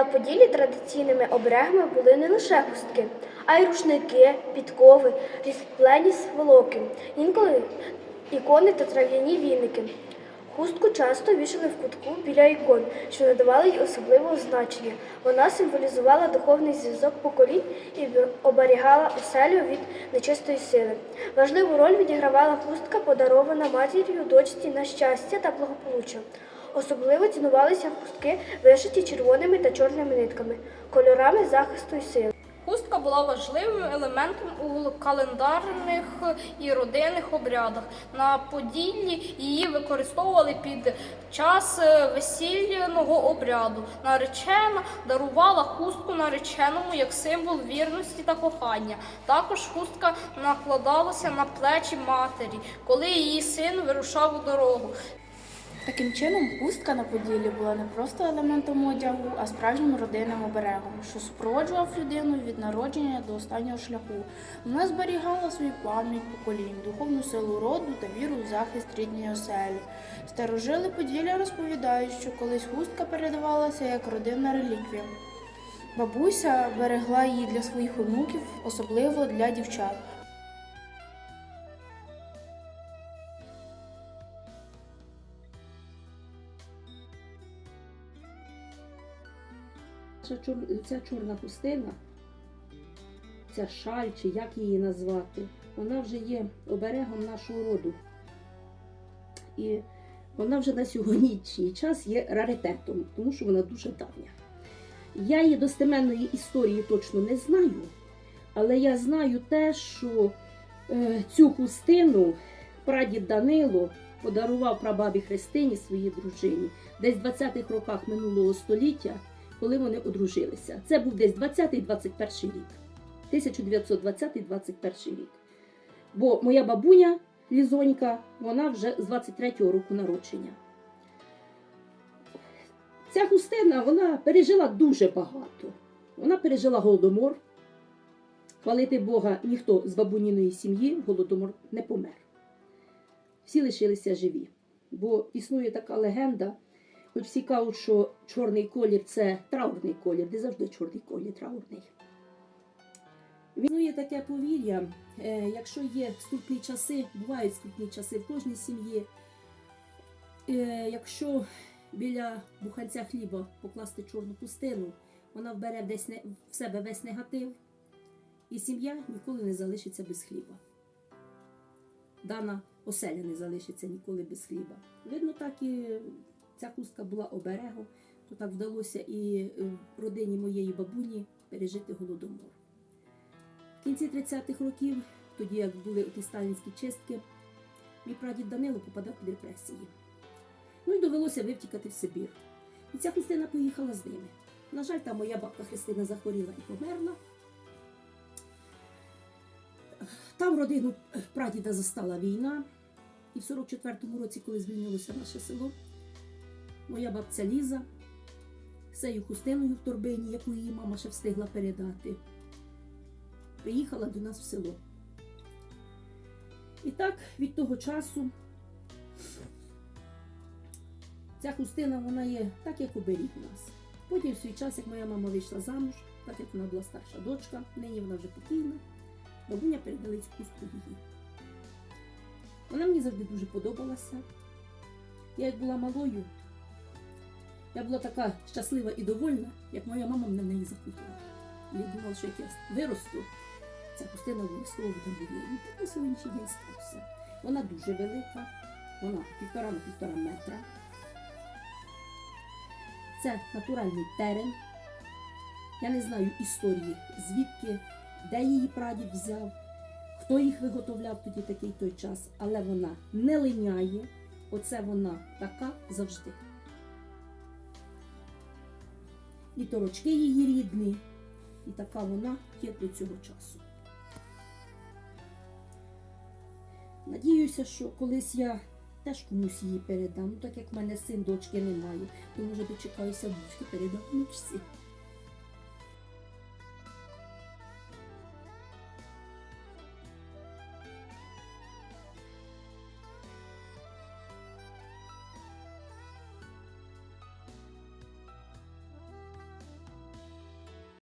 На Поділлі традиційними оберегами були не лише хустки, а й рушники, підкови, різплені сволоки, інколи ікони та трав'яні віники. Хустку часто вішали в кутку біля ікон, що надавали їй особливого значення. Вона символізувала духовний зв'язок поколінь і оберігала оселю від нечистої сили. Важливу роль відігравала хустка, подарована матір'ю дочці на щастя та благополуччя. Особливо цінувалися хустки, вишиті червоними та чорними нитками, кольорами захисту і сили. Хустка була важливим елементом у календарних і родинних обрядах. На Поділлі її використовували під час е, весільного обряду. Наречена дарувала хустку нареченому як символ вірності та кохання. Також хустка накладалася на плечі матері, коли її син вирушав у дорогу. Таким чином, хустка на поділі була не просто елементом одягу, а справжнім родинним оберегом, що супроводжував людину від народження до останнього шляху. Вона зберігала свою пам'ять поколінь, духовну силу роду та віру в захист рідної оселі. Старожили Поділля розповідають, що колись хустка передавалася як родинна реліквія. Бабуся берегла її для своїх онуків, особливо для дівчат. Ця, чор- ця чорна хустина, ця шаль, чи як її назвати, вона вже є оберегом нашого роду. І вона вже на сьогоднішній час є раритетом, тому що вона дуже давня. Я її достеменної історії точно не знаю, але я знаю те, що е, цю хустину прадід Данило подарував прабабі Христині своїй дружині десь в 20-х роках минулого століття коли вони одружилися. Це був десь 20-21 рік. 1920-21 рік. Бо моя бабуня Лізонька, вона вже з 23-го року народження. Ця хустина вона пережила дуже багато. Вона пережила голодомор. Хвалити Бога, ніхто з бабуніної сім'ї голодомор не помер. Всі лишилися живі. Бо існує така легенда, Хоч всі кажуть, що чорний колір це траурний колір, де завжди чорний колір траурний. Існує таке повір'я, е, якщо є скрутні часи, бувають скрутні часи в кожній сім'ї. Е, якщо біля буханця хліба покласти чорну пустину, вона вбере десь в себе весь негатив, і сім'я ніколи не залишиться без хліба. Дана оселя не залишиться ніколи без хліба. Видно, так і ця хустка була оберегом, то так вдалося і е, родині моєї бабуні пережити голодомор. В кінці 30-х років, тоді як були ті сталінські чистки, мій прадід Данило попадав під репресії. Ну і довелося вивтікати в Сибір. І ця хустина поїхала з ними. На жаль, там моя бабка Христина захворіла і померла. Там родину прадіда застала війна. І в 44-му році, коли звільнилося наше село, моя бабця Ліза цією хустиною в торбині, яку її мама ще встигла передати, приїхала до нас в село. І так від того часу ця хустина вона є так, як оберіг нас. Потім в свій час, як моя мама вийшла замуж, так як вона була старша дочка, нині вона вже покійна, бабуня передали цю хустку її. Вона мені завжди дуже подобалася. Я як була малою, я була така щаслива і довольна, як моя мама мене в неї закутала. І я думала, що як я виросту, ця хустина обов'язково буде. І так на сьогоднішній день стався. Вона дуже велика, вона півтора на півтора метра. Це натуральний терен. Я не знаю історії, звідки, де її прадід взяв, хто їх виготовляв тоді такий той час, але вона не линяє. Оце вона така завжди. І торочки її рідні, і така вона є до цього часу. Надіюся, що колись я теж комусь її передам, так як в мене син дочки немає, то може дочекаюся дочки передам внучці.